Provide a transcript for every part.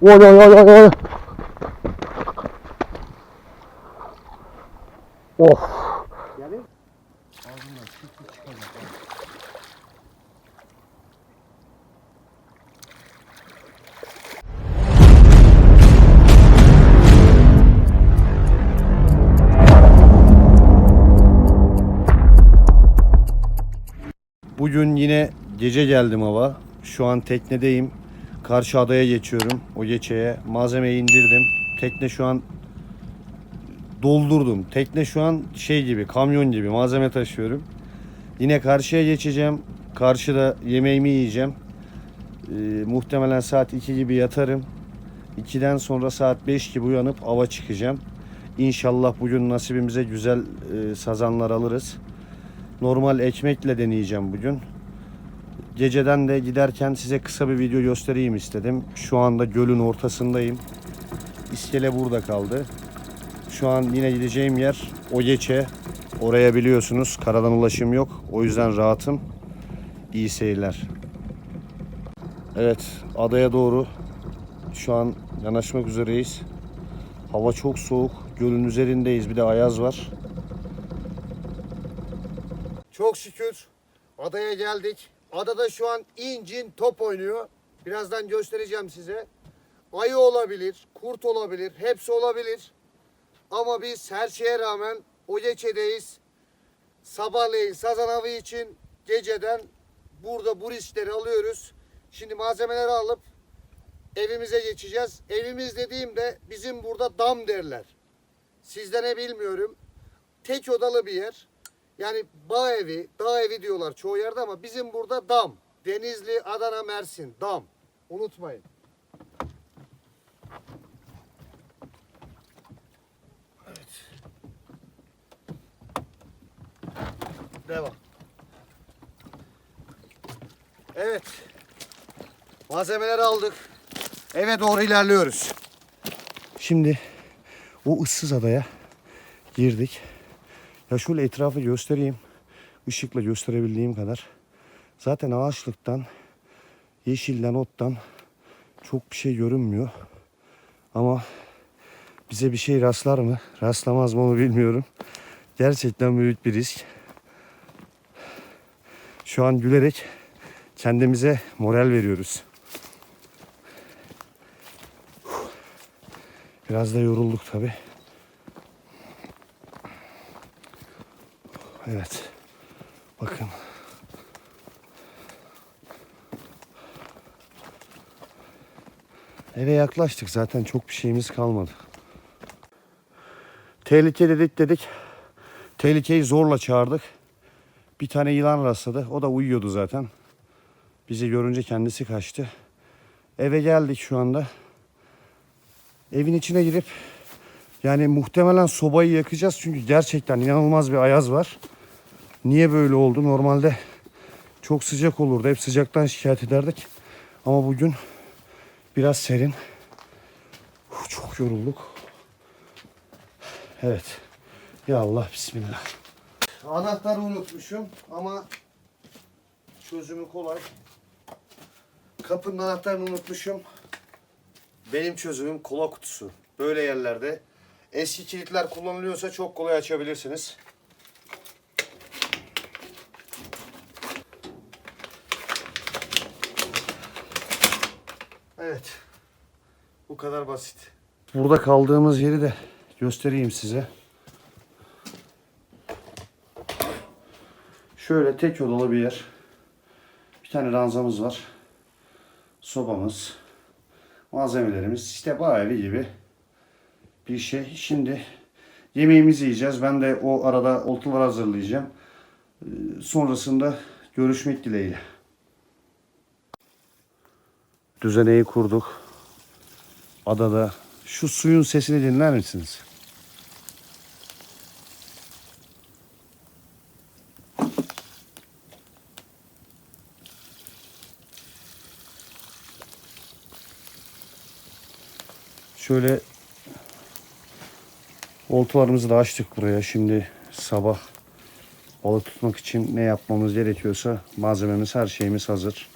Oy oy oy oy oy. Of. Bugün yine gece geldim hava. Şu an teknedeyim. Karşı adaya geçiyorum. O geçeye malzemeyi indirdim. Tekne şu an doldurdum. Tekne şu an şey gibi, kamyon gibi malzeme taşıyorum. Yine karşıya geçeceğim. Karşıda yemeğimi yiyeceğim. Ee, muhtemelen saat 2 gibi yatarım. 2'den sonra saat 5 gibi uyanıp ava çıkacağım. İnşallah bugün nasibimize güzel e, sazanlar alırız. Normal ekmekle deneyeceğim bugün. Geceden de giderken size kısa bir video göstereyim istedim. Şu anda gölün ortasındayım. İskele burada kaldı. Şu an yine gideceğim yer o geçe. Oraya biliyorsunuz karadan ulaşım yok. O yüzden rahatım. İyi seyirler. Evet adaya doğru şu an yanaşmak üzereyiz. Hava çok soğuk. Gölün üzerindeyiz. Bir de ayaz var. Çok şükür adaya geldik. Adada şu an incin top oynuyor. Birazdan göstereceğim size. Ayı olabilir, kurt olabilir, hepsi olabilir. Ama biz her şeye rağmen o geçedeyiz. Sabahleyin sazan avı için geceden burada bu riskleri alıyoruz. Şimdi malzemeleri alıp evimize geçeceğiz. Evimiz dediğimde bizim burada dam derler. Sizde ne bilmiyorum. Tek odalı bir yer. Yani bağ evi, dağ evi diyorlar çoğu yerde ama bizim burada dam. Denizli, Adana, Mersin, dam. Unutmayın. Evet. Devam. Evet. Malzemeleri aldık. Eve doğru ilerliyoruz. Şimdi o ıssız adaya girdik. Ya şöyle etrafı göstereyim. Işıkla gösterebildiğim kadar. Zaten ağaçlıktan, yeşilden, ottan çok bir şey görünmüyor. Ama bize bir şey rastlar mı, rastlamaz mı onu bilmiyorum. Gerçekten büyük bir risk. Şu an gülerek kendimize moral veriyoruz. Biraz da yorulduk tabii. Evet. Bakın. Eve yaklaştık zaten çok bir şeyimiz kalmadı. Tehlike dedik dedik. Tehlikeyi zorla çağırdık. Bir tane yılan rastladı. O da uyuyordu zaten. Bizi görünce kendisi kaçtı. Eve geldik şu anda. Evin içine girip yani muhtemelen sobayı yakacağız çünkü gerçekten inanılmaz bir ayaz var. Niye böyle oldu? Normalde çok sıcak olurdu. Hep sıcaktan şikayet ederdik. Ama bugün biraz serin. Çok yorulduk. Evet. Ya Allah bismillah. Anahtarı unutmuşum ama çözümü kolay. Kapının anahtarını unutmuşum. Benim çözümüm kola kutusu. Böyle yerlerde eski kilitler kullanılıyorsa çok kolay açabilirsiniz. Evet. Bu kadar basit. Burada kaldığımız yeri de göstereyim size. Şöyle tek odalı bir yer. Bir tane ranzamız var. Sobamız. Malzemelerimiz. işte bağ evi gibi bir şey. Şimdi yemeğimizi yiyeceğiz. Ben de o arada oltalar hazırlayacağım. Ee, Sonrasında görüşmek dileğiyle. Düzeneyi kurduk. Adada. Şu suyun sesini dinler misiniz? Şöyle oltalarımızı da açtık buraya. Şimdi sabah balık tutmak için ne yapmamız gerekiyorsa malzememiz her şeyimiz hazır.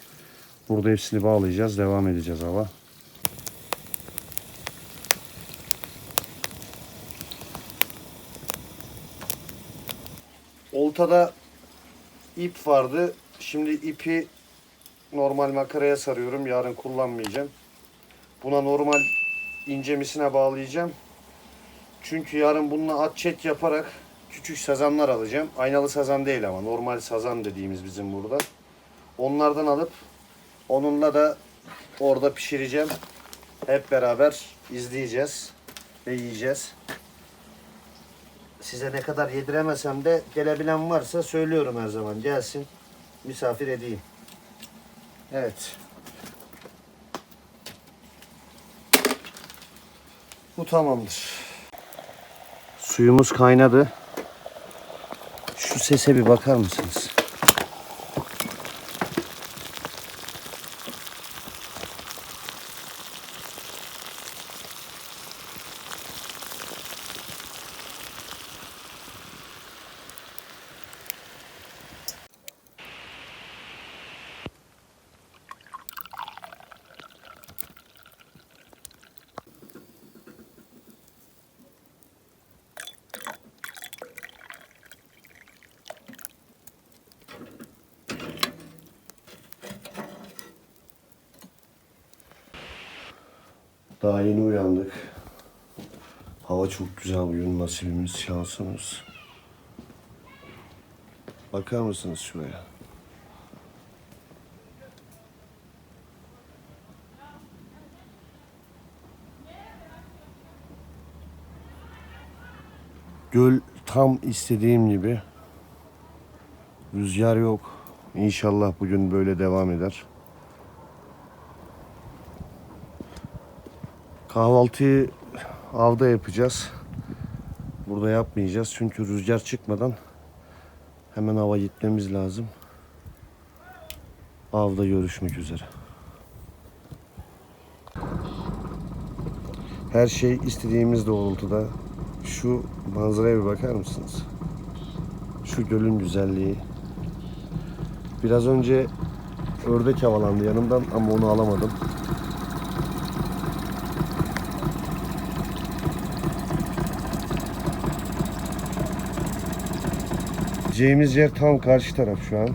Burada hepsini bağlayacağız. Devam edeceğiz hava. Oltada ip vardı. Şimdi ipi normal makaraya sarıyorum. Yarın kullanmayacağım. Buna normal incemisine bağlayacağım. Çünkü yarın bununla atçet yaparak küçük sazanlar alacağım. Aynalı sazan değil ama normal sazan dediğimiz bizim burada. Onlardan alıp onunla da orada pişireceğim. Hep beraber izleyeceğiz ve yiyeceğiz. Size ne kadar yediremesem de gelebilen varsa söylüyorum her zaman. Gelsin misafir edeyim. Evet. Bu tamamdır. Suyumuz kaynadı. Şu sese bir bakar mısınız? Daha yeni uyandık. Hava çok güzel bugün. Nasibimiz, şansımız. Bakar mısınız şuraya? Göl tam istediğim gibi. Rüzgar yok. İnşallah bugün böyle devam eder. Kahvaltıyı avda yapacağız. Burada yapmayacağız çünkü rüzgar çıkmadan hemen hava gitmemiz lazım. Avda görüşmek üzere. Her şey istediğimiz doğrultuda. Şu manzaraya bir bakar mısınız? Şu gölün güzelliği. Biraz önce ördek havalandı yanımdan ama onu alamadım. Gideceğimiz yer tam karşı taraf şu an.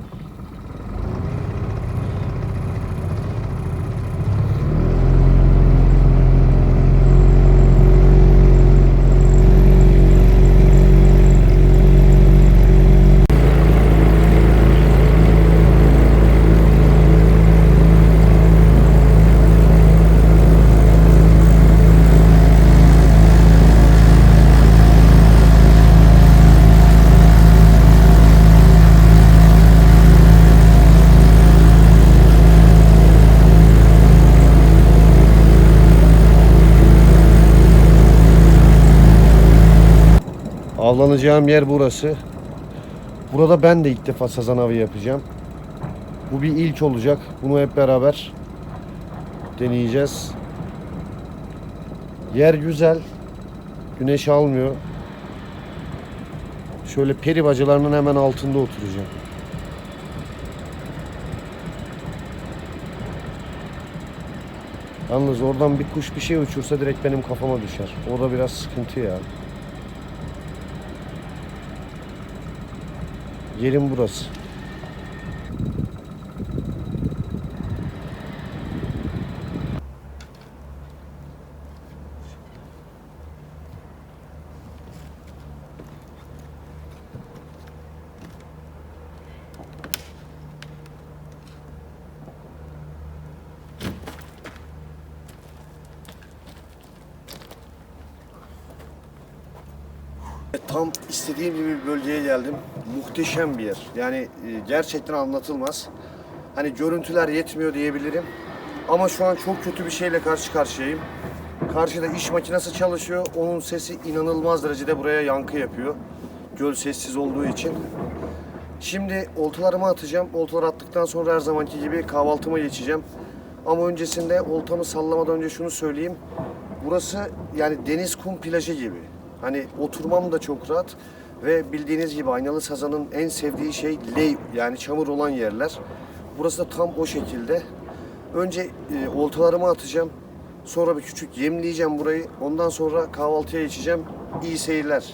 Avlanacağım yer burası. Burada ben de ilk defa sazan avı yapacağım. Bu bir ilk olacak. Bunu hep beraber deneyeceğiz. Yer güzel. Güneş almıyor. Şöyle peri bacalarının hemen altında oturacağım. Yalnız oradan bir kuş bir şey uçursa direkt benim kafama düşer. O da biraz sıkıntı ya. Yerim burası. Tam istediğim gibi bir bölgeye geldim. Muhteşem bir yer. Yani e, gerçekten anlatılmaz. Hani görüntüler yetmiyor diyebilirim. Ama şu an çok kötü bir şeyle karşı karşıyayım. Karşıda iş makinesi çalışıyor. Onun sesi inanılmaz derecede buraya yankı yapıyor. Göl sessiz olduğu için. Şimdi oltalarımı atacağım. Oltaları attıktan sonra her zamanki gibi kahvaltıma geçeceğim. Ama öncesinde oltamı sallamadan önce şunu söyleyeyim. Burası yani deniz kum plajı gibi. Hani oturmam da çok rahat ve bildiğiniz gibi Aynalı Sazan'ın en sevdiği şey ley yani çamur olan yerler. Burası da tam o şekilde. Önce e, oltalarımı atacağım. Sonra bir küçük yemleyeceğim burayı. Ondan sonra kahvaltıya geçeceğim. İyi seyirler.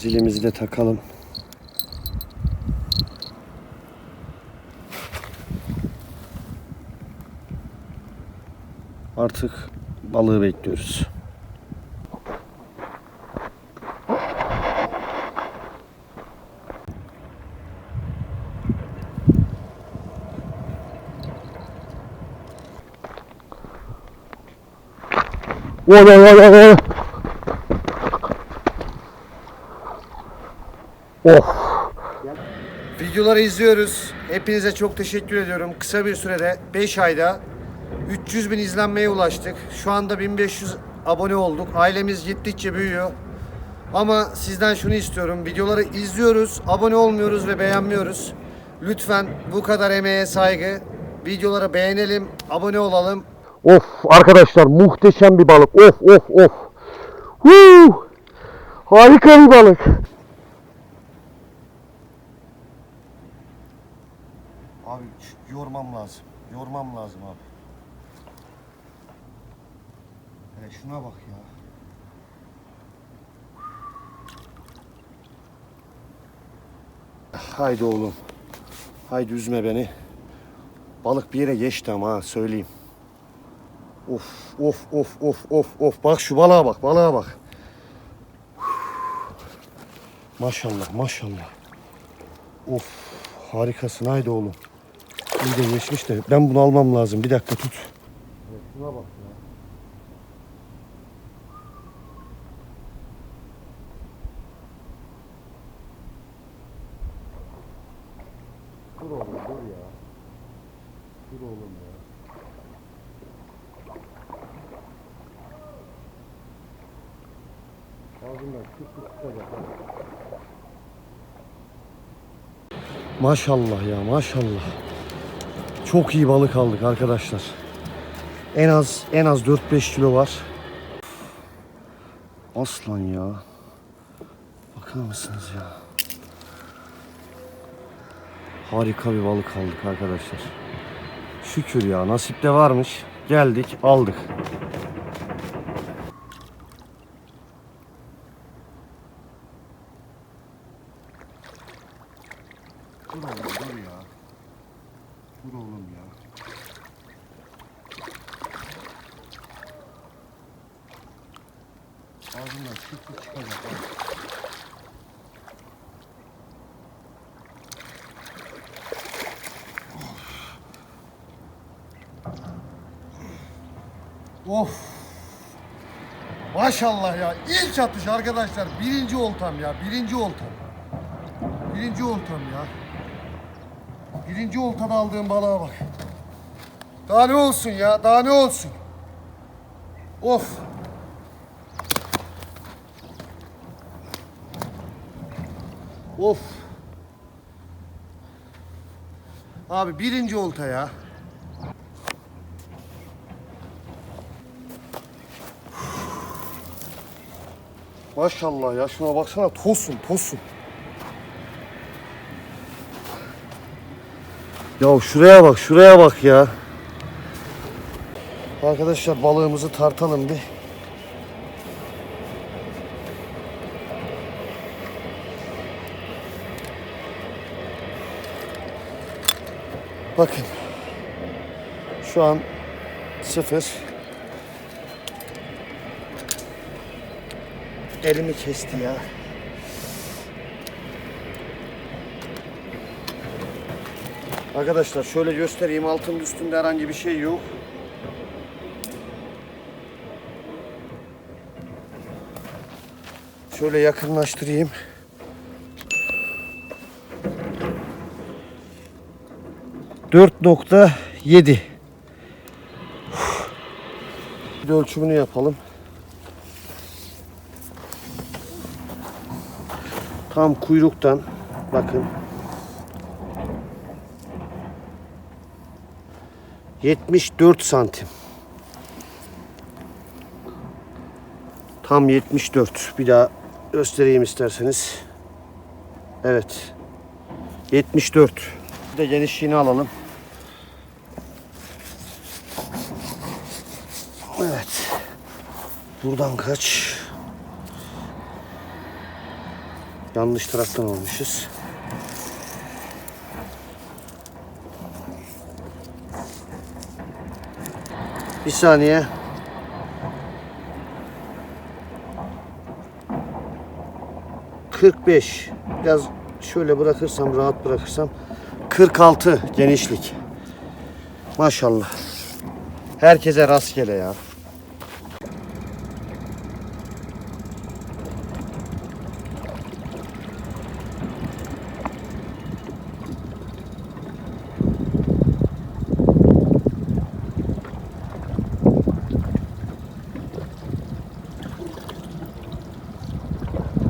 Zilimizi de takalım. Artık balığı bekliyoruz. Vay vay vay vay vay. Oh. Videoları izliyoruz. Hepinize çok teşekkür ediyorum. Kısa bir sürede 5 ayda 300 bin izlenmeye ulaştık. Şu anda 1500 abone olduk. Ailemiz gittikçe büyüyor. Ama sizden şunu istiyorum. Videoları izliyoruz, abone olmuyoruz ve beğenmiyoruz. Lütfen bu kadar emeğe saygı. Videoları beğenelim, abone olalım. Of arkadaşlar muhteşem bir balık. Of of of. Huu. Harika bir balık. Abi yormam Yormam lazım abi. Hele şuna bak ya. Haydi oğlum. Haydi üzme beni. Balık bir yere geçti ama ha söyleyeyim. Of of of of of of. Bak şu balığa bak balığa bak. Maşallah maşallah. Of harikasın haydi oğlum. İyi de geçmiş de ben bunu almam lazım. Bir dakika tut. Şuna bak ya. Dur oğlum dur ya. Dur oğlum ya. Ağzından çık çıkacak. Maşallah ya maşallah. Çok iyi balık aldık arkadaşlar. En az en az 4-5 kilo var. Aslan ya. Bakar mısınız ya? Harika bir balık aldık arkadaşlar. Şükür ya nasip de varmış. Geldik aldık. Dur oğlum dur ya. Dur oğlum ya. Ağzından çık çık çıkacak. ha. Of. Maşallah ya. İlk atış arkadaşlar. Birinci oltam ya. Birinci oltam. Birinci oltam ya. Birinci oltada aldığım balığa bak. Daha ne olsun ya? Daha ne olsun? Of. Of. Abi birinci olta ya. Maşallah ya şuna baksana tosun tosun. Ya şuraya bak şuraya bak ya. Arkadaşlar balığımızı tartalım bir. Bakın. Şu an sıfır. Elimi kesti ya. Arkadaşlar şöyle göstereyim altın üstünde herhangi bir şey yok. Şöyle yakınlaştırayım. Dört nokta yedi. Bir ölçümünü yapalım. Tam kuyruktan bakın 74 santim. Tam 74. Bir daha göstereyim isterseniz. Evet. 74. Bir de genişliğini alalım. Evet. Buradan kaç? Yanlış taraftan olmuşuz. Bir saniye. Kırk beş. Biraz şöyle bırakırsam, rahat bırakırsam. 46 genişlik. Maşallah. Herkese rastgele ya.